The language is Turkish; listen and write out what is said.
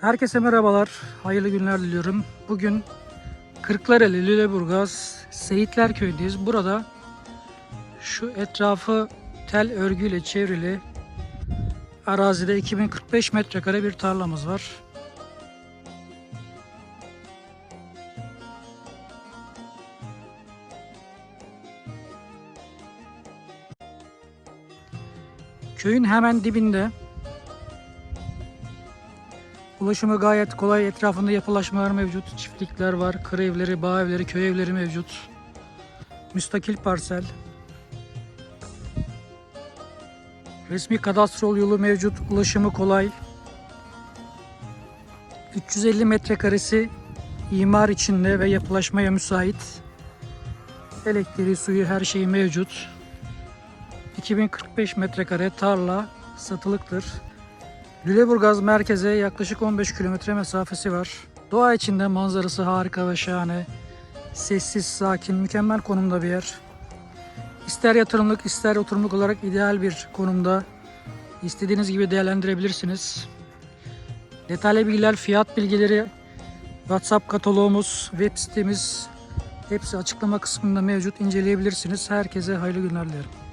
Herkese merhabalar, hayırlı günler diliyorum. Bugün Kırklareli, Lüleburgaz, Seyitler Köyü'ndeyiz. Burada şu etrafı tel örgüyle çevrili arazide 2045 metrekare bir tarlamız var. Köyün hemen dibinde Ulaşımı gayet kolay. Etrafında yapılaşmalar mevcut. Çiftlikler var. Kır evleri, bağ evleri, köy evleri mevcut. Müstakil parsel. Resmi kadastrol yolu mevcut. Ulaşımı kolay. 350 metrekaresi imar içinde ve yapılaşmaya müsait. Elektriği, suyu her şeyi mevcut. 2045 metrekare tarla satılıktır. Lüleburgaz merkeze yaklaşık 15 kilometre mesafesi var. Doğa içinde manzarası harika ve şahane. Sessiz, sakin, mükemmel konumda bir yer. İster yatırımlık ister oturumluk olarak ideal bir konumda. İstediğiniz gibi değerlendirebilirsiniz. Detaylı bilgiler, fiyat bilgileri, WhatsApp kataloğumuz, web sitemiz hepsi açıklama kısmında mevcut. İnceleyebilirsiniz. Herkese hayırlı günler dilerim.